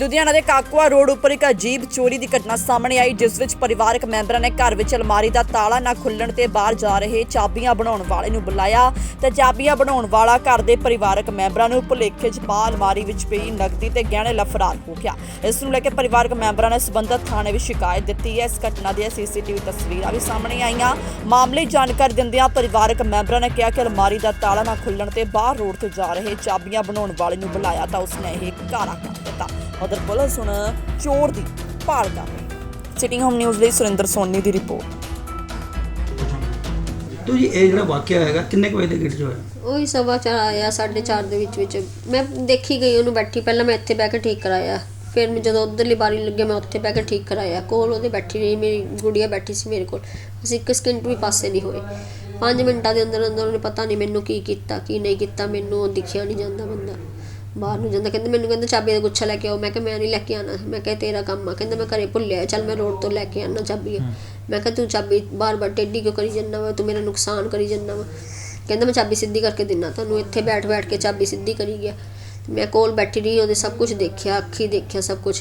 ਲੁਧਿਆਣਾ ਦੇ ਕਾਕਵਾ ਰੋਡ ਉੱਪਰ ਇੱਕ ਅਜੀਬ ਚੋਰੀ ਦੀ ਘਟਨਾ ਸਾਹਮਣੇ ਆਈ, ਜਿਸ ਵਿੱਚ ਪਰਿਵਾਰਕ ਮੈਂਬਰਾਂ ਨੇ ਘਰ ਵਿੱਚ ਅਲਮਾਰੀ ਦਾ ਤਾਲਾ ਨਾ ਖੁੱਲਣ ਤੇ ਬਾਹਰ ਜਾ ਰਹੇ ਚਾਬੀਆਂ ਬਣਾਉਣ ਵਾਲੇ ਨੂੰ ਬੁਲਾਇਆ। ਤੇ ਚਾਬੀਆਂ ਬਣਾਉਣ ਵਾਲਾ ਘਰ ਦੇ ਪਰਿਵਾਰਕ ਮੈਂਬਰਾਂ ਨੂੰ ਭੁਲੇਖੇ 'ਚ ਪਾ ਅਲਮਾਰੀ ਵਿੱਚ ਪਈ ਨਕਦੀ ਤੇ ਗਹਿਣੇ ਲੈ ਫਰਾਰ ਹੋ ਗਿਆ। ਇਸ ਨੂੰ ਲੈ ਕੇ ਪਰਿਵਾਰਕ ਮੈਂਬਰਾਂ ਨੇ ਸਬੰਧਤ ਥਾਣੇ ਵਿੱਚ ਸ਼ਿਕਾਇਤ ਦਿੱਤੀ। ਹੈ ਇਸ ਘਟਨਾ ਦੀਆਂ ਸੀਸੀਟੀਵੀ ਤਸਵੀਰਾਂ ਵੀ ਸਾਹਮਣੇ ਆਈਆਂ। ਮਾਮਲੇ ਜਾਣਕਾਰੀ ਦਿੰਦਿਆਂ ਪਰਿਵਾਰਕ ਮੈਂਬਰਾਂ ਨੇ ਕਿਹਾ ਕਿ ਅਲਮਾਰੀ ਦਾ ਤਾਲਾ ਨਾ ਖੁੱਲਣ ਤੇ ਬਾਹਰ ਰੋਡ ਤੇ ਜਾ ਰਹੇ ਚਾਬੀਆਂ ਬਣਾਉਣ ਵਾਲੇ ਨੂੰ ਬੁਲਾਇਆ ਤਾਂ ਉਸਨੇ ਇਹ ਕਾਰਾ ਕਰ ਦਿੱਤਾ। ਉਧਰ ਪੁਲਿਸ ਹੁਣ ਚੋਰ ਦੀ ਭਾਲ ਕਰ। ਰਹੀ ਸਿਟਿੰਗ ਹੋਮ ਨਿਊਜ਼ ਲਈ ਸੁਰਿੰਦਰ ਸੋਨੀ ਦੀ ਰਿਪੋਰਟ। ਤੋ ਜੀ ਇਹ ਜਿਹੜਾ ਵਾਕਿਆ ਹੈਗਾ ਕਿੰਨੇ ਕੁ ਵਜੇ ਦੇ ਗੇਟ 'ਚ ਹੋਇਆ? ਉਹੀ ਸਵਾ ਚਾਰ ਆਇਆ 4:30 ਦੇ ਵਿੱਚ ਵਿੱਚ। ਮੈਂ ਦੇਖੀ ਗਈ ਉਹਨੂੰ ਬੈਠੀ। ਪਹਿਲਾਂ ਮੈਂ ਇੱਥੇ ਬਹਿ ਕੇ ਠੀਕ ਕਰਾਇਆ। ਫਿਰ ਮੈਂ ਜਦੋਂ ਉਧਰਲੀ ਬਾਰੀ ਲੱਗੇ ਮੈਂ ਉੱਥੇ ਬਹਿ ਕੇ ਠੀਕ ਕਰਾਇਆ। ਕੋਲ ਉਹਦੇ ਬੈਠੀ ਰਹੀ ਮੇਰੀ ਗੁੜੀਆ ਬੈਠੀ ਸੀ ਮੇਰੇ ਕੋਲ। ਅਸੀਂ ਇੱਕ ਸਕਿੰਟ ਵੀ ਪਾਸੇ ਨਹੀਂ ਹੋਏ। 5 ਮਿੰਟਾਂ ਦੇ ਅੰਦਰ ਅੰਦਰ ਉਹਨੇ ਪਤਾ ਨਹੀਂ ਮੈਨੂੰ ਕੀ ਕੀਤਾ ਕੀ ਨਹੀਂ ਕੀਤਾ। ਮੈਨੂੰ ਦਿਖਿਆ ਨਹੀਂ ਜਾਂਦਾ ਬੰਦਾ। ਬਾਹਰ ਨੂੰ ਜਾਂਦਾ ਕਹਿੰਦੇ ਮੈਨੂੰ ਕਹਿੰਦਾ ਚਾਬੀ ਦਾ ਗੁੱਛਾ ਲੈ ਕੇ ਆਓ। ਮੈਂ ਕਿਹਾ ਮੈਂ ਨਹੀਂ ਲੈ ਕੇ ਆਣਾ ਮੈਂ ਕਿਹਾ ਤੇਰਾ ਕੰਮ ਆ। ਕਹਿੰਦਾ ਮੈਂ ਘਰੇ ਭੁੱਲਿਆ। ਚੱਲ ਮੈਂ ਰੋਡ ਤੋਂ ਲੈ ਕੇ ਆਣਾ ਚਾਬੀ ਮੈਂ ਕਿਹਾ ਤੂੰ ਚਾਬੀ ਬਾਰ-ਬਾਰ ਟੇਢੀ ਕਿਉਂ ਕਰੀ ਜਾਂਦਾ ਵਾ? ਤੂੰ ਮੇਰਾ ਨੁਕਸਾਨ ਕਰੀ ਜਾਂਦਾ ਵਾ। ਕਹਿੰਦਾ ਮੈਂ ਚਾਬੀ ਸਿੱਧੀ ਕਰਕੇ ਦਿੰਨਾ ਤੁਹਾਨੂੰ। ਇੱਥੇ ਬੈਠ ਬੈਠ ਕੇ ਚਾਬੀ ਸਿੱਧੀ ਕਰੀ ਗਿਆ। ਮੈਂ ਕੋਲ ਬੈਠੀ ਰਹੀ ਉਹਦੇ ਸਭ ਕੁਝ ਦੇਖਿਆ ਅੱਖੀ ਦੇਖਿਆ ਸਭ ਕੁਝ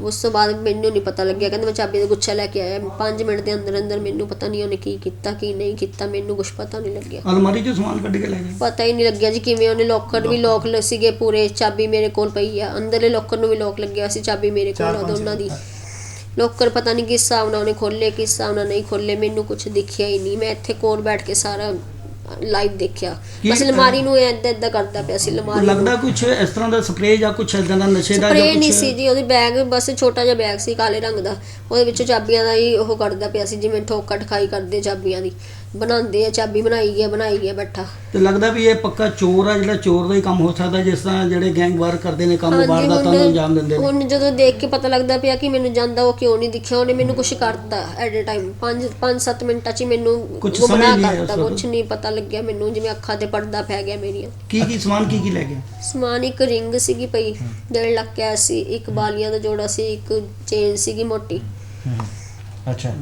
ਉਸ ਤੋਂ ਬਾਅਦ ਮੈਨੂੰ ਨਹੀਂ ਪਤਾ ਲੱਗਿਆ ਕਹਿੰਦਾ ਮੈਂ ਚਾਬੀ ਦਾ ਗੁੱਛਾ ਲੈ ਕੇ ਆਇਆ। 5 ਮਿੰਟ ਦੇ ਅੰਦਰ ਅੰਦਰ ਮੈਨੂੰ ਪਤਾ ਨਹੀਂ ਉਹਨੇ ਕੀ ਕੀਤਾ ਕੀ ਨਹੀਂ ਕੀਤਾ ਮੈਨੂੰ ਕੁਝ ਪਤਾ ਨਹੀਂ ਲੱਗਿਆ। ਅਲਮਾਰੀ 'ਚੋਂ ਸਮਾਨ ਕੱਢ ਕੇ ਲੈ ਗਏ? ਪਤਾ ਹੀ ਨਹੀਂ ਲੱਗਿਆ ਜੀ ਕਿਵੇਂ ਉਹਨੇ ਲੋਕਰ ਵੀ ਲੋਕ ਲ- ਸੀਗੇ ਪੂਰੇ ਚਾਬੀ ਮੇਰੇ ਕੋਲ ਪਈ ਆ। ਅੰਦਰਲੇ ਲੋਕਰ ਨੂੰ ਵੀ ਲੋਕ ਲੱਗਿਆ ਸੀ ਚਾਬੀ ਮੇਰੇ ਕੋਲ ਆ ਦੋਨਾਂ ਦੀ। ਲੋਕਰ ਪਤਾ ਨਹੀਂ ਕਿਸ ਹਿਸਾਬ ਨਾਲ ਉਹਨੇ ਖੋਲੇ ਕਿਸ ਹਿਸਾਬ ਨਾਲ ਨਹੀਂ ਖੋਲੇ ਮੈਨੂੰ ਕੁਝ ਦਿਖਿਆ ਹੀ ਨਹੀਂ ਮੈਂ ਇੱਥੇ ਕੋਲ ਬੈਠ ਕੇ ਸਾਰਾ ਲਾਈਵ ਦੇਖਿਆ। ਬਸ ਅਲਮਾਰੀ ਨੂੰ ਏਦਾਂ ਏਦਾਂ ਕਰਦਾ ਪਿਆ ਸੀ ਅਲਮਾਰੀ ਲੱਗਦਾ ਕੁਝ ਇਸ ਤਰ੍ਹਾਂ ਦਾ ਸਪਰੇਅ ਜਾਂ ਕੁਝ ਇਦਾਂ ਦਾ ਨਸ਼ੇ ਦਾ ਸਪਰੇ ਜਾਂ ਨਹੀਂ ਸੀ ਜੀ ਉਹਦੀ ਬੈਗ ਬਸ ਛੋਟਾ ਜਿਹਾ ਬੈਗ ਸੀ ਕਾਲੇ ਰੰਗ ਦਾ। ਉਹਦੇ ਵਿੱਚੋਂ ਚਾਬੀਆਂ ਦਾ ਹੀ ਉਹ ਕੱਢਦਾ ਪਿਆ ਸੀ ਜਿਵੇਂ ਠੋਕਾ ਠਖਾਈ ਕਰਦੇ ਚਾਬੀਆਂ ਦੀ। ਬਣਾਉਂਦੇ ਆ ਚਾਬੀ ਬਣਾਈ ਗਿਆ ਬਣਾਈ ਗਿਆ ਬੈਠਾ। ਤੇ ਲੱਗਦਾ ਵੀ ਇਹ ਪੱਕਾ ਚੋਰ ਆ ਜਿਹੜਾ ਚੋਰ ਦਾ ਹੀ ਕੰਮ ਹੋ ਸਕਦਾ ਜਿਸ ਤਰ੍ਹਾਂ ਜਿਹੜੇ ਗੈਂਗ ਵਾਰ ਕਰਦੇ ਨੇ ਕੰਮ ਹਾਂਜੀ, ਵਾਰਦਾਤਾਂ ਨੂੰ ਅੰਜਾਮ ਦਿੰਦੇ ਨੇ। ਹੁਣ ਜਦੋਂ ਦੇਖ ਕੇ ਪਤਾ ਲੱਗਦਾ ਪਿਆ ਕਿ ਮੈਨੂੰ ਜਾਂਦਾ ਉਹ ਕਿਉਂ ਨਹੀਂ ਦਿਖਿਆ ਉਹਨੇ ਮੈਨੂੰ ਕੁਝ ਕਰਤਾ ਐਟ ਅ ਟਾਈਮ 5 5-7 ਮਿੰਟਾਂ 'ਚ ਮੈਨੂੰ ਕੁਛ ਗੁੰਮਰਾਹ ਸਮਝ ਨਹੀਂ ਆਇਆ। ਕੁਝ ਨਹੀਂ ਪਤਾ ਲੱਗਿਆ ਮੈਨੂੰ ਜਿਵੇਂ ਅੱਖਾਂ ਤੇ ਪਰਦਾ ਪੈ ਗਿਆ ਮੇਰੀਆਂ। ਕੀ ਕੀ ਸਮਾਨ ਕੀ ਕੀ ਲੈ ਗਏ? ਸਮਾਨ ਇੱਕ ਰਿੰਗ ਸੀਗੀ ਪਈ ਡੇਢ ਲੱਖ ਕਿਆ ਸੀ ਇੱਕ ਬਾਲੀਆਂ ਦਾ ਜੋੜਾ ਸੀ ਇੱਕ ਚੇਨ ਸੀਗੀ ਮੋਟੀ। ਅੱਛਾ।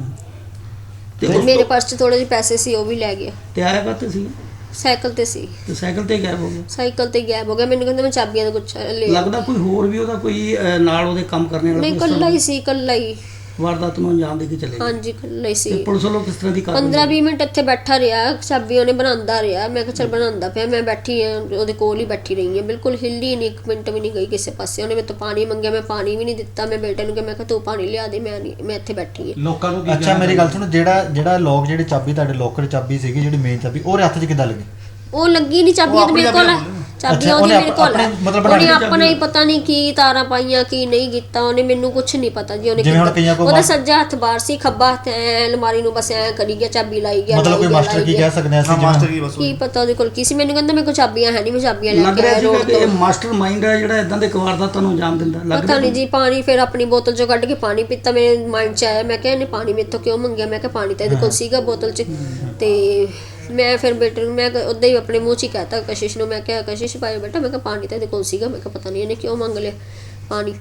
ਤੇ ਉਸ ਮੇਰੇ ਤੋਂ- ਪਰਸ 'ਚ ਥੋੜੇ ਜਿਹੇ ਪੈਸੇ ਸੀ ਉਹ ਵੀ ਲੈ ਗਿਆ। ਤੇ ਆਇਆ ਕਾਤੇ ਸੀ? ਸਾਈਕਲ ਤੇ ਸੀ। ਤੇ ਸਾਈਕਲ ਤੇ ਗਾਇਬ ਹੋ ਗਿਆ? ਸਾਈਕਲ ਤੇ ਗਾਇਬ ਹੋ ਗਿਆ। ਮੈਨੂੰ ਕਹਿੰਦਾ ਮੈਂ ਚਾਬੀਆਂ ਦਾ ਗੁੱਛਾ ਲੈ ਆਇਆ। ਲੱਗਦਾ ਕੋਈ ਹੋਰ ਵੀ ਉਹਦਾ ਕੋਈ ਅਹ, ਨਾਲ ਉਹਦੇ ਕੰਮ ਕਰਨੇ ਵਾਲਾ ਨਹੀਂ ਕੋਈ ਕੱਲਾ ਹੀ ਸੀ ਕੱਲਾ ਹੀ। ਵਾਰਦਾਤ ਨੂੰ ਅੰਜਾਮ ਦੇ ਕੇ ਚਲੇ ਗਏ। ਹਾਂਜੀ ਤੇ ਸੀ। ਪੁਲਿਸ ਵੱਲੋਂ ਕਿਸ ਤਰ੍ਹਾਂ ਦੀ ਕਾਰਵਾਈ 15-20 ਮਿੰਟ ਇੱਥੇ ਬੈਠਾ ਰਿਹਾ ਚਾਬੀ ਉਹਨੇ ਬਣਾਉਂਦਾ ਰਿਹਾ। ਮੈਂ ਕਿਹਾ ਚਲ ਬਣਾਉਂਦਾ ਪਿਆ ਮੈਂ ਬੈਠੀ ਆ ਉਹਦੇ ਕੋਲ ਹੀ ਬੈਠੀ ਰਹੀ ਹਾਂ ਬਿਲਕੁਲ ਹਿੱਲੀ ਨਹੀਂ ਇੱਕ ਮਿੰਟ ਵੀ ਨਹੀਂ ਗਈ ਕਿਸੇ ਪਾਸੇ। ਉਹਨੇ ਮੇਰੇ ਤੋਂ ਪਾਣੀ ਮੰਗਿਆ ਮੈਂ ਪਾਣੀ ਵੀ ਨਹੀਂ ਦਿੱਤਾ। ਮੈਂ ਬੇਟੇ ਨੂੰ ਕਿਹਾ ਮੈਂ ਕਿਹਾ ਤੂੰ ਪਾਣੀ ਲਿਆ ਦੇ ਮੈਂ ਨਹੀਂ ਮੈਂ ਇੱਥੇ ਬੈਠੀ ਹਾਂ ਲੋਕਾਂ ਨੂੰ ਕੀ ਅੱਛਾ ਮੇਰੀ ਗੱਲ ਸੁਣੋ ਜਿਹੜਾ ਜਿਹੜਾ ਲੋਕ ਜਿਹੜੀ ਚਾਬੀ ਤੁਹਾਡੇ ਲੋਕਰ ਚਾਬੀ ਸੀਗੀ ਜਿਹੜੀ ਮੇਨ ਚਾਬੀ ਉਹਦੇ ਹੱਥ 'ਚ ਕਿੱਦਾਂ ਲੱਗੀ? ਉਹ ਲੱਗੀ ਨਹੀਂ ਚਾਬੀਆਂ ਤੇ ਮੇਰੇ ਕੋਲ ਚਾਬੀਆਂ ਉਹਦੀ ਉਹਨੇ ਮੇਰੇ ਕੋਲ ਆਪਣੇ- ਮਤਲਬ ਉਹਨੇ ਆਪਣਾ ਹੀ ਪਤਾ ਨਹੀਂ ਕੀ ਤਾਰਾਂ ਪਾਈਆਂ ਕੀ ਨਹੀਂ ਕੀਤਾ। ਉਹਨੇ ਮੈਨੂੰ ਕੁਝ ਨਹੀਂ ਪਤਾ ਜੀ ਉਹਨੇ ਜਿਵੇਂ ਹੁਣ ਕੀਤਾ। ਕਈਆਂ ਕੋਲ ਉਹਦਾ ਸੱਜਾ ਹੱਥ ਬਾਹਰ ਸੀ ਖੱਬਾ ਹੱਥ ਐ ਅਲਮਾਰੀ ਨੂੰ ਬਸ ਐ ਕਰੀ ਗਿਆ ਚਾਬੀ ਲਾਈ ਗਿਆ ਮਤਲਬ ਲਾਈ ਕੋਈ ਗਿਆ, ਮਾਸਟਰ ਲਾਈ ਕੀ ਗਿਆ। ਕਹਿ ਸਕਦੇ ਹਾਂ ਹਾਂ ਅਸੀਂ ਮਾਸਟਰ ਕੀ ਬਸ ਕੀ ਪਤਾ ਉਹਦੇ ਕੋਲ ਕੀ ਸੀ। ਮੈਨੂੰ ਕਹਿੰਦਾ ਮੇਰੇ ਕੋਲ ਚਾਬੀਆਂ ਹੈ ਨਹੀਂ ਮੈਂ ਚਾਬੀਆਂ ਲੈ ਲੱਗ ਕੇ ਰਿਹਾ ਆਇਆ ਸੀ ਰੋਡ ਕਿ ਤੋਂ ਇਹ ਮਾਸਟਰ ਮਾਈਂਡ ਹੈ ਜਿਹੜਾ ਇਦਾਂ ਦੇ ਵਾਰਦਾਤਾਂ ਨੂੰ ਅੰਜਾਮ ਦਿੰਦਾ ਲੱਗ ਪਤਾ ਰਿਹਾ ਨਹੀਂ ਜੀ ਪਾਣੀ ਫਿਰ ਆਪਣੀ ਬੋਤਲ ਚੋਂ ਕੱਢ ਕੇ ਪਾਣੀ ਪੀਤਾ ਮੇਰੇ ਮਾਈਂਡ 'ਚ ਆਇਆ ਮੈਂ ਕਿਹਾ ਇਹਨੇ ਪਾਣੀ ਮੇਰੇ ਤੋਂ ਕਿਉਂ ਮੰਗਿਆ? ਮੈਂ ਕਿਹਾ ਪਾਣੀ ਤਾਂ ਇਹਦੇ ਕੋਲ ਸੀਗਾ ਬੋਤਲ 'ਚ। ਤੇ ਮੈਂ ਫਿਰ ਬੇਟੇ ਨੂੰ ਮੈਂ ਉਦਾਂ ਹੀ ਆਪਣੇ ਮੂੰਹ 'ਚ ਹੀ ਕਹਤਾ ਕਸ਼ਿਸ਼ ਨੂੰ ਮੈਂ ਕਿਹਾ ਕਸ਼ਿਸ਼ ਭਾਈ ਬੇਟਾ ਮੈਂ ਕਿਹਾ ਪਾਣੀ ਤਾਂ ਇਹਦੇ ਕੋਲ ਸੀਗਾ ਮੈਂ ਕਿਹਾ ਪਤਾ ਨਹੀਂ ਇਹਨੇ ਕਿਉਂ ਮੰਗ ਲਿਆ ਪਾਣੀ।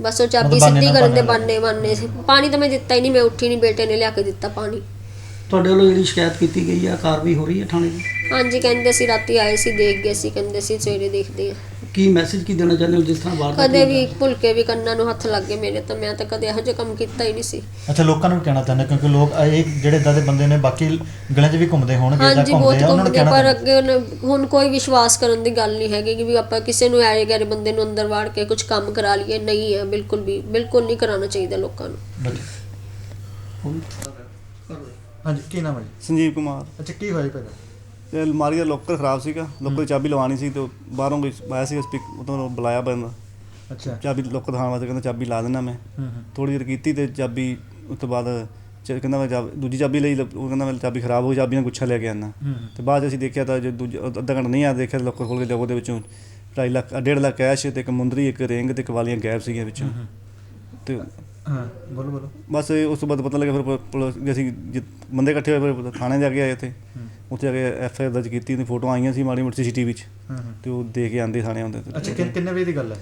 ਬਸ ਉਹ ਚਾਬੀ ਸਿੱਧੀ ਕਰਨ ਦੇ ਬਾਨੇ ਬਾਨੇ ਸੀ। ਪਾਣੀ ਤਾਂ ਮੈਂ ਦਿੱਤਾ ਹੀ ਨਹੀਂ ਮੈਂ ਉੱਠੀ ਨਹੀਂ ਬੇਟੇ ਨੇ ਲਿਆ ਕੇ ਦਿੱਤਾ ਪਾਣੀ। ਤੁਹਾਡੇ ਵੱਲੋਂ ਜਿਹੜੀ ਸ਼ਿਕਾਇਤ ਕੀਤੀ ਗਈ ਹੈ ਕਾਰਵਾਈ ਹੋ ਰਹੀ ਹੈ ਥਾਣੇ ਦੀ? ਹਾਂਜੀ ਕਹਿੰਦੇ ਸੀ ਰਾਤੀ ਆਏ ਸੀ ਦੇਖ ਗਏ ਸੀ ਕਹਿੰਦੇ ਸੀ ਸਵੇਰੇ ਦੇਖਦੇ ਆ। ਕੀ ਮੈਸੇਜ ਕੀ ਦੇਣਾ ਚਾਹੁੰਦੇ ਹੋ ਜਿਸ ਤਰ੍ਹਾਂ ਵਾਰਦਾਤ ਕਦੇ ਵੀ ਭੁੱਲ ਕੇ ਵੀ ਕੰਨਾਂ ਨੂੰ ਹੱਥ ਲੱਗ ਗਏ ਮੇਰੇ ਤਾਂ ਮੈਂ ਤਾਂ ਕਦੇ ਇਹੋ ਜਿਹਾ ਕੰਮ ਕੀਤਾ ਹੀ ਨਹੀਂ ਸੀ। ਅੱਛਾ ਲੋਕਾਂ ਨੂੰ ਵੀ ਕਹਿਣਾ ਚਾਹੁੰਦੇ ਕਿਉਂਕਿ ਲੋਕ ਇਹ ਜਿਹੜੇ ਇਦਾਂ ਦੇ ਬੰਦੇ ਨੇ ਬਾਕੀ ਗਲੀਆਂ 'ਚ ਵੀ ਘੁੰਮਦੇ ਹੋਣਗੇ ਜਾਂ ਹਾਂਜੀ ਬਹੁਤ ਘੁੰਮਦੇ ਆ ਉਹਨਾਂ ਨੂੰ ਘੁੰਮਦੇ ਕਹਿਣਾ ਪਰ ਚਾਹੁੰਦੇ ਅੱਗੇ ਹੁਣ- ਹੁਣ ਕੋਈ ਵਿਸ਼ਵਾਸ ਕਰਨ ਦੀ ਗੱਲ ਨਹੀਂ ਹੈਗੀ ਕਿ ਵੀ ਆਪਾਂ ਕਿਸੇ ਨੂੰ ਐਰੇ ਗੈਰੇ ਬੰਦੇ ਨੂੰ ਅੰਦਰ ਵਾੜ ਕੇ ਕੁਝ ਕੰਮ ਕਰਾ ਲਈਏ ਨਹੀਂ ਹੈ ਬਿਲਕੁਲ ਵੀ ਬਿਲਕੁਲ ਨਹੀਂ ਕਰਾਉਣਾ ਚਾਹੀਦਾ ਲੋਕਾਂ ਨੂੰ। ਹਾਂਜੀ ਕੀ ਨਾਮ ਹੈ ਜੀ? ਸੰਜੀਵ ਕੁਮਾਰ। ਅੱਛਾ ਕੀ ਹੋਇਆ ਜੀ ਪਹਿਲਾਂ? ਤੇ ਅਲਮਾਰੀ ਦਾ ਲੋਕਰ ਖਰਾਬ ਸੀਗਾ ਲੋਕਰ ਦੀ ਚਾਬੀ ਲਵਾਉਣੀ ਸੀ ਤੇ ਉਹ ਬਾਹਰੋਂ ਕੋਈ ਆਇਆ ਸੀ ਸਪੀਕ ਉਤੋਂ ਬੁਲਾਇਆ ਬੰਦਾ। ਅੱਛਾ। ਚਾਬੀ ਲੋਕਰ ਦਿਖਾਉਣ ਵਾਸਤੇ ਕਹਿੰਦਾ ਚਾਬੀ ਲਾ ਦੇਣਾ ਮੈਂ। ਹੂੰ ਹੂੰ। ਥੋੜੀ ਦੇਰ ਕੀਤੀ ਤੇ ਚਾਬੀ ਉਸ ਤੋਂ ਬਾਅਦ ਚ- ਕਹਿੰਦਾ ਮੈਂ ਚਾਬ- ਦੂਜੀ ਚਾਬੀ ਲਈ ਲ- ਉਹ ਕਹਿੰਦਾ ਮੈਂ ਚਾਬੀ ਖਰਾਬ ਹੋ ਗਈ ਚਾਬੀ ਨਾਲ ਗੁੱਛਾ ਲੈ ਕੇ ਆਣਾ ਹੂੰ ਤੇ ਬਾਅਦ 'ਚ ਅਸੀਂ ਦੇਖਿਆ ਤਾਂ ਜੇ ਦੂਜਾ ਅੱਧਾ ਘੰਟਾ ਨਹੀਂ ਆ ਦੇਖਿਆ ਤਾਂ ਲੋਕਰ ਖੋਲ ਕੇ ਦੇਖੋ ਉਹਦੇ ਵਿੱਚੋਂ 2.5 ਲੱਖ 1.5 ਲੱਖ ਕੈਸ਼ ਤੇ ਇੱਕ ਮੁੰਦਰੀ ਇੱਕ ਰਿੰਗ ਤੇ ਇੱਕ ਵਾਲੀਆਂ ਗੈਪ ਸੀਗੀਆਂ ਵਿੱਚੋਂ। ਤੇ ਹਾਂ ਬੋਲੋ ਬੋਲੋ। ਬਸ ਇਹ ਉਸ ਤੋਂ ਬਾਅਦ ਪਤਾ ਲੱਗਿਆ ਫਿਰ ਪੁ- ਪੁਲਿਸ ਵੀ ਅਸੀਂ ਜਿ- ਬੰਦੇ ਇਕੱਠੇ ਹੋਏ ਫਿਰ ਥਾਣੇ ਜਾ ਕੇ ਆਏ ਉੱਥੇ। ਉੱਥੇ ਜਾ ਕੇ ਐਫ ਆਈ ਆਰ ਦਰਜ ਕੀਤੀ ਤੇ ਫੋਟੋਆਂ ਆਈਆਂ ਸੀ ਮਾੜੀ ਮੋਟੀ ਸੀਸੀਟੀਵੀ 'ਚ। ਹਾਂ ਹਾਂ। ਤੇ ਉਹ ਦੇ ਕੇ ਆਂਦੇ ਥਾਣੇ ਆਉਂਦੇ ਤੇ। ਅੱਛਾ ਕਿੰਨ- ਕਿੰਨੇ ਵਜੇ ਦੀ ਗੱਲ ਹੈ?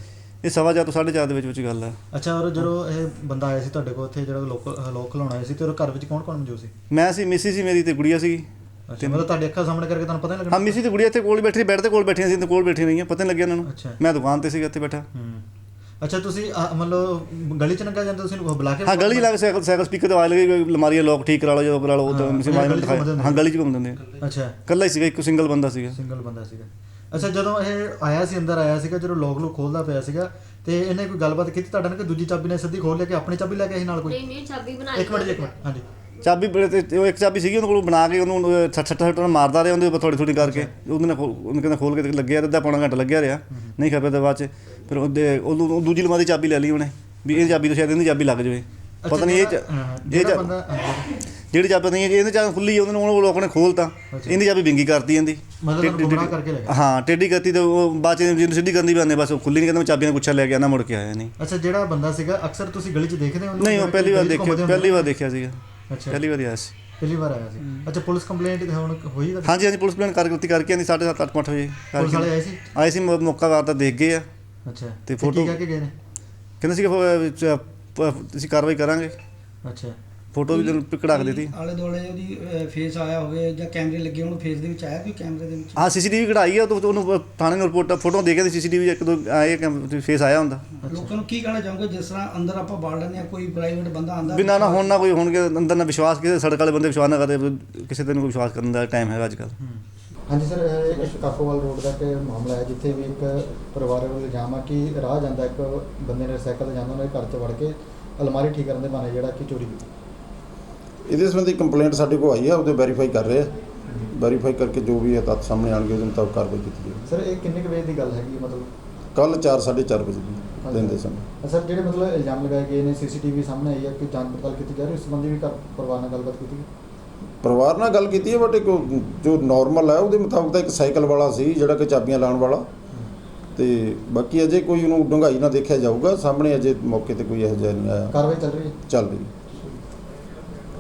ਇਹ ਸਵਾ ਚਾਰ ਤੋਂ 4:30 ਦੇ ਵਿੱਚ ਵਿੱਚ ਗੱਲ ਹੈ। ਅੱਛਾ ਔਰ ਜਦੋਂ ਇਹ ਬੰਦਾ ਆਇਆ ਸੀ ਤੁਹਾਡੇ ਕੋਲ ਉੱਥੇ ਜਿਹੜਾ ਲੋਕ ਲੋਕ ਖਲਾਉਣਾ ਆਇਆ ਸੀ ਤੇ ਉਹਦੇ ਘਰ ਵਿੱਚ ਕੌਣ ਕੌਣ ਮੌਜੂਦ ਸੀ? ਮੈਂ ਸੀ ਮਿਸੀ ਸੀ ਮੇਰੀ ਤੇ ਗੁੜੀਆ ਸੀ। ਅੱਛਾ ਮਤਲਬ ਤੁਹਾਡੀ ਅੱਖਾਂ ਸਾਹਮਣੇ ਕਰਕੇ ਤੁਹਾਨੂੰ ਪਤਾ ਨਹੀਂ ਲੱਗਣਾ ਹਾਂ ਮਿਸੀ ਤੇ ਗੁੜੀਆ ਇੱਥੇ ਕੋਲ ਬੈਠੀ ਬੈਠ ਤੇ ਕੋਲ ਬੈਠੀਆਂ ਸੀ ਤੇ ਕੋਲ ਬੈਠੀ ਰਹੀਆਂ ਪਤਾ ਨਹੀਂ ਲੱਗਿਆ ਉਹਨਾਂ ਨੂੰ। ਅੱਛਾ। ਮੈਂ ਦੁਕਾਨ ਤੇ ਸੀਗਾ ਇੱਥੇ ਬੈਠਾ। ਹੂੰ। ਅੱਛਾ ਤੁਸੀਂ ਮਤਲਬ ਗਲੀ ਚ ਲੰਘਿਆ ਜਾਂਦੇ ਤੁਸੀਂ ਉਹ ਬੁਲਾ ਕੇ ਹਾਂ ਗਲੀ ਲੱਗ ਸਾਈਕਲ ਸਾਈਕਲ ਸਪੀਕਰ ਤੇ ਆਵਾਜ਼ ਲੱਗੀ ਲਮਾਰੀਆਂ ਲੋਕ ਠੀਕ ਕਰਾ ਲਓ ਜੋ ਕਰਾ ਲਓ ਉਹ ਤਾਂ ਅਸੀਂ ਮਾਈਨ ਦਿਖਾਇਆ। ਹਾਂ ਗਲੀ 'ਚ ਘੁੰਮਦੇ ਹੁੰਦੇ ਅੱਛਾ। ਕੱਲਾ ਹੀ ਸੀਗਾ ਇੱਕ ਸਿੰਗਲ ਬੰਦਾ ਸੀਗਾ। ਸਿੰਗਲ ਬੰਦਾ ਸੀਗਾ। ਅੱਛਾ ਜਦੋਂ ਇਹ ਆਇਆ ਸੀ ਅੰਦਰ ਆਇਆ ਸੀਗਾ ਜਦੋਂ ਲੋਕ ਲੋਕ ਖੋਲਦਾ ਪਿਆ ਸੀਗਾ ਤੇ ਇਹਨੇ ਕੋਈ ਗੱਲਬਾਤ ਕੀਤੀ ਤੁਹਾਡੇ ਨਾਲ ਕਿ ਦੂਜੀ ਚਾਬੀ ਨੇ ਸਿੱਧੀ ਖੋਲ ਲਿਆ ਕਿ ਆਪਣੀ ਚਾਬੀ ਲੈ ਕੇ ਸੀ ਨਾਲ ਕੋਈ? ਨਹੀਂ ਨਹੀਂ ਚਾਬੀ ਬਣਾਈ ਇੱਕ ਮਿੰਟ ਇੱਕ ਮਿੰਟ ਹਾਂਜੀ। ਚਾਬੀ ਬੜੇ ਤੇ ਤੇ ਉਹ ਇੱਕ ਚਾਬੀ ਸੀਗੀ ਉਹਨੂੰ ਕੋਲ ਬਣਾ ਕੇ ਉਹਨੂੰ ਛੱਟ ਛੱਟ ਛੱਟ ਮਾਰਦਾ ਰਿਹਾ ਉਹਦੇ ਉੱਪਰ ਥੋੜੀ ਥੋੜੀ ਕਰਕੇ ਉਹਦੇ ਨਾਲ ਖੋਲ- ਉਹਨੇ ਕਹਿੰਦਾ ਖੋਲ ਕੇ ਲੱਗਿਆ ਤੇ ਅੱਧਾ ਪੌਣਾ ਘੰਟਾ ਲੱਗਿਆ ਰਿਹਾ। ਨਹੀਂ ਖਪਿਆ ਤੇ ਬਾਅਦ ਚ। ਫਿਰ ਉਹਦੇ ਉਹ ਦੂਜੀ ਲਮਾਰੀ ਚਾਬੀ ਲੈ ਲਈ ਉਹਨੇ ਵੀ ਇਹ ਚਾਬੀ ਤੋਂ ਸ਼ਾਇਦ ਇਹਦੀ ਚਾਬੀ ਲੱਗ ਜਾਵੇ। ਪਤਾ ਨਹੀਂ ਇਹ ਚ- ਇਹ ਜਿਹੜਾ ਚ- ਬੰਦਾ। ਜਿਹੜੀ ਚਾਬੀ ਨਹੀਂ ਇਹਨੇ ਚਾਬੀ ਖੁੱਲੀ ਉਹਨੇ ਉਹ ਲੋਕ ਨੇ ਖੋਲਤਾ ਇਹਦੀ ਚਾਬੀ ਵਿੰਗੀ ਕਰਤੀ ਇਹਦੀ। ਮਤਲਬ ਗੁੰਮਰਾਹ ਕਰਕੇ ਲੈ ਗਿਆ। ਹਾਂ ਟੇਢੀ ਕਰਤੀ ਤੇ ਉਹ ਬਾਅਦ ਚ ਜਿਹਨੂੰ ਸਿੱਧੀ ਕਰਨੀ ਬੰਨੇ ਬਸ ਉਹ ਖੁੱਲੀ ਨਹੀਂ ਕਹਿੰਦਾ ਮੈਂ ਚਾਬੀਆਂ ਦਾ ਗੁੱਛਾ ਲੈ ਕੇ ਆਣਾ ਮੁੜ ਕੇ ਆਇਆ ਨਹੀਂ। ਅੱਛਾ ਜਿਹੜਾ ਬੰਦਾ ਸੀਗਾ ਅਕਸਰ ਤੁਸੀਂ ਗਲੀ 'ਚ ਦੇਖਦੇ ਹੋ ਉਹਨੂੰ ਨਹੀਂ ਉਹ ਜਿਵੇਂ ਪਹਿਲੀ ਵਾਰ ਗਲੀ 'ਚ ਦੇਖਿਆ ਘੁੰਮਦੇ ਹੁੰਦੇ ਪਹਿਲੀ ਵਾਰ ਦੇਖਿਆ ਸੀਗਾ। ਅੱਛਾ। ਪਹਿਲੀ ਵਾਰ ਆਇਆ ਸੀ। ਪਹਿਲੀ ਵਾਰ ਆਇਆ ਸੀ। ਅੱਛਾ ਪੁਲਿਸ ਕੰਪਲੇਂਟ ਹੁਣ ਹੋਈ ਤੁਹਾਡੀ? ਹਾਂਜੀ ਹਾਂਜੀ ਪੁਲਿਸ ਪਲਾਨ ਕਰਕੇ ਕਰਕੇ ਆਂਦੀ 7:30 ਅੱਠ ਅੱਠ ਵਜੇ ਪੁਲਿਸ ਵਾਲੇ ਆਏ ਸੀ? ਆਏ ਸੀ ਮੌ- ਮੌਕਾ ਵਾਰ ਤਾਂ ਦੇਖ ਗਏ ਆ। ਅੱਛਾ। ਤੇ ਕੀ ਫੋਟੋ- ਕਹਿ ਕੇ ਗਏ ਨੇ? ਕਹਿੰਦੇ ਸੀ ਕਿ ਅਸੀਂ ਕਾਰਵਾਈ ਕਰਾਂਗੇ। ਅੱਛਾ। ਫੋਟੋ ਵੀ ਤੈਨੂੰ ਕਢਾ ਕੇ ਦਿੱਤੀ। ਆਲੇ ਦੁਆਲੇ ਉਹਦੀ ਫੇਸ ਆਇਆ ਹੋਵੇ ਜਾਂ ਕੈਮਰੇ ਲੱਗੇ ਹੋਣ ਫੇਸ ਦੇ ਵਿੱਚ ਆਇਆ ਕੋਈ ਕੈਮਰੇ ਦੇ ਵਿੱਚ? ਹਾਂ ਸੀਸੀਟੀਵੀ ਕਢਾਈ ਆ ਉਹ ਤੋਂ ਉਹਨੂੰ ਥਾਣੇ ਨੂੰ ਰਿਪੋਰਟ ਫੋਟੋ ਦੇ ਕੇ ਸੀਸੀਟੀਵੀ ਇੱਕ ਦੋ ਆਏ ਫੇਸ ਆਇਆ ਹੁੰਦਾ। ਲੋਕਾਂ ਨੂੰ ਕੀ ਕਹਿਣਾ ਚਾਹੋਗੇ? ਜਿਸ ਤਰ੍ਹਾਂ ਅੰਦਰ ਆਪਾਂ ਬਾੜ ਲੈਂਦੇ ਆ ਕੋਈ ਪ੍ਰਾਈਵੇਟ ਬੰਦਾ ਆਂਦਾ ਵੀ ਨਾ ਹੁਣ ਨਾ ਕੋਈ ਹੋਣਗੇ ਅੰਦਰ ਨਾ ਵਿਸ਼ਵਾਸ ਕਿਸੇ ਸੜਕ ਵਾਲੇ ਬੰਦੇ ਵਿਸ਼ਵਾਸ ਨਾ ਕਰਦੇ ਕਿਸੇ ਤੇ ਨੂੰ ਕੋਈ ਵਿਸ਼ਵਾਸ ਕਰਨ ਦਾ ਟਾਈਮ ਹੈਗਾ ਅੱਜ ਕੱਲ੍ਹ। ਹਾਂਜੀ ਸਰ ਇਹ ਇੱਕ ਕਾਕੋਵਾਲ ਰੋਡ ਦਾ ਇੱਕ ਮਾਮਲਾ ਹੈ ਜਿੱਥੇ ਵੀ ਇੱਕ ਪਰਿਵਾਰ ਵੱਲੋਂ ਇਲਜ਼ਾਮ ਆ ਕਿ ਰਾਹ ਜਾਂਦਾ ਇੱਕ ਬੰਦੇ ਨੇ ਸਾਈਕਲ ਤੇ ਜਾਂਦਾ ਉਹਨੇ ਘਰ 'ਚ ਵੜ ਕੇ ਅਲਮਾਰੀ ਠੀਕ ਕਰਨ ਦੇ ਬਹਾਨੇ ਜਿਹੜਾ ਕਿ ਚੋਰੀ ਕੀਤੀ। ਇਹਦੇ ਸੰਬੰਧੀ ਕੰਪਲੇਂਟ ਸਾਡੇ ਕੋਲ ਆਈ ਹੈ ਉਹਦੇ ਵੈਰੀਫਾਈ ਕਰ ਰਹੇ ਆ। ਵੈਰੀਫਾਈ ਕਰਕੇ ਜੋ ਵੀ ਹੈ ਤੱਥ ਸਾਹਮਣੇ ਆਣਗੇ ਉਹਦੇ ਮੁਤਾਬਕ ਕਾਰਵਾਈ ਕੀਤੀ ਜਾਵੇਗੀ ਸਰ ਇਹ ਕਿੰਨੇ ਕੁ ਵਜੇ ਦੀ ਗੱਲ ਹੈਗੀ ਮਤਲਬ? ਕੱਲ 4:30 ਵਜੇ ਦੀ ਦਿਨ ਦੇ ਸਮੇਂ। ਸਰ ਜਿਹੜੇ ਮਤਲਬ ਇਲਜ਼ਾਮ ਲਗਾਏ ਗਏ ਨੇ ਸੀਸੀਟੀਵੀ ਸਾਹਮਣੇ ਆਈ ਹੈ ਕਿ ਜਾਂਚ ਪੜਤਾਲ ਕੀਤੀ ਜਾ ਰਹੀ ਹੈ ਉਸ ਸੰਬੰਧੀ ਵੀ ਘਰ ਪਰਿਵਾਰ ਨਾਲ ਗੱਲਬਾਤ ਕੀਤੀ ਗਈ? ਪਰਿਵਾਰ ਨਾਲ ਗੱਲ ਕੀਤੀ ਹੈ ਬਟ ਇੱਕ ਜੋ ਨਾਰਮਲ ਹੈ ਉਹਦੇ ਮੁਤਾਬਕ ਤਾਂ ਇੱਕ ਸਾਈਕਲ ਵਾਲਾ ਸੀ ਜਿਹੜਾ ਕਿ ਚਾਬੀਆਂ ਲਾਉਣ ਵਾਲਾ। ਤੇ ਬਾਕੀ ਅਜੇ ਕੋਈ ਉਹਨੂੰ ਡੂੰਘਾਈ ਨਾਲ ਦੇਖਿਆ ਜਾਊਗਾ ਸਾਹਮਣੇ ਅਜੇ ਮੌਕੇ ਤੇ ਕੋਈ ਇਹੋ ਜਿਹਾ ਨਹੀਂ ਆਇਆ। ਕਾਰਵਾਈ ਚੱਲ ਰਹੀ ਹੈ। ਚੱਲ ਰਹੀ ਹੈ।